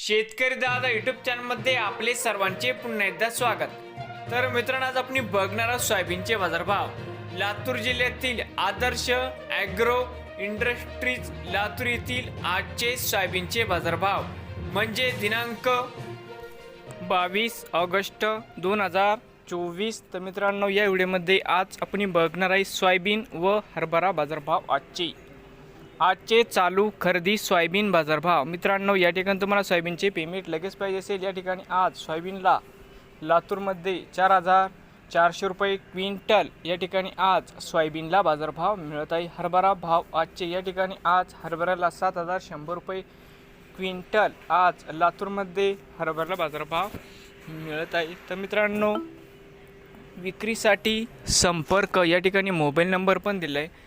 शेतकरी दादा युट्यूब चॅनलमध्ये आपले सर्वांचे पुन्हा एकदा स्वागत. तर मित्रांनो आज आपण बघणार आहोत सोयाबीनचे बाजारभाव. लातूर जिल्ह्यातील आदर्श ॲग्रो इंडस्ट्रीज लातूर येथील आजचे सोयाबीनचे बाजारभाव. म्हणजे दिनांक बावीस ऑगस्ट दोन हजार चोवीस. तर मित्रांनो या व्हिडिओमध्ये आज आपण बघणार आहे सोयाबीन व हरभरा बाजारभाव आजचे. आजचे चालू खरेदी सोयाबीन बाजारभाव. मित्रांनो या ठिकाणी तुम्हाला सोयाबीनचे पेमेंट लगेच पाहिजे असेल. या ठिकाणी आज सोयाबीनला लातूरमध्ये चार हजार चारशे रुपये क्विंटल या ठिकाणी आज सोयाबीनला बाजारभाव मिळत आहे. हरभरा भाव आजचे या ठिकाणी आज हरभऱ्याला सात हजार शंभर रुपये क्विंटल आज लातूरमध्ये हरभऱ्याला बाजारभाव मिळत आहे. तर मित्रांनो विक्रीसाठी संपर्क या ठिकाणी मोबाईल नंबर पण दिला आहे